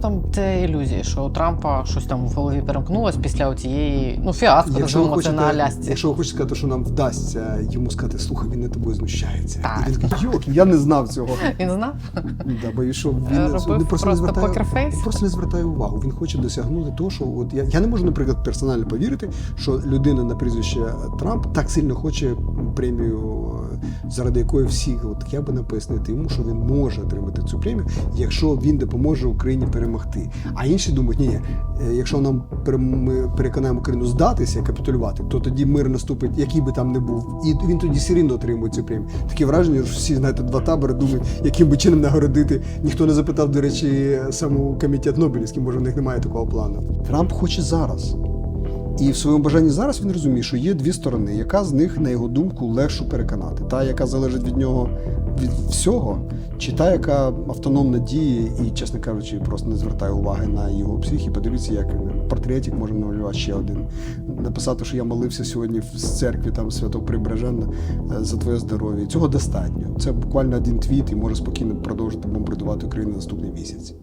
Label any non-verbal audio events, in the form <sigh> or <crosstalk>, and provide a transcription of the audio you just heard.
раптом це ілюзії, що у Трампа щось там в голові перемкнулось після цієї ну фіаско, Якщо ви, хочете, на Алясці. якщо ви хочете сказати, що нам вдасться йому сказати, слухай, він над тобою знущається. Так. І він такий, йок, я не знав цього. <laughs> Він знав? Да, боюсь, що він Робив не- просто, просто не звертає, просто не звертає увагу. Він хоче досягнути того, що от я, я не можу, наприклад, персонально повірити, що людина на прізвище Трамп так сильно хоче премію, е, заради якої всі, от як би пояснити йому, що він може отримати цю премію, якщо він допоможе Україні перемогти. А інші думають, ні, е, якщо нам ми переконаємо Україну здатися, капітулювати, то тоді мир наступить, який би там не був, і він тоді все рівно отримує цю премію. Таке враження, що всі знаєте, два табори думають, яким би чином нагородити. Ніхто не запитав, до речі, саму комітет Нобелівський, може в них немає такого плану. Трамп хоче зараз. І в своєму бажанні зараз він розуміє, що є дві сторони, яка з них, на його думку, легше переконати. Та, яка залежить від нього від всього, чи та, яка автономно діє і, чесно кажучи, просто не звертає уваги на його психі. Подивіться, як портретик можна намалювати ще один. Написати, що я молився сьогодні в церкві там Святого Прибереженна е, за твоє здоров'я. Цього достатньо. Це буквально один твіт і може спокійно продовжити бомбардувати Україну наступний місяць.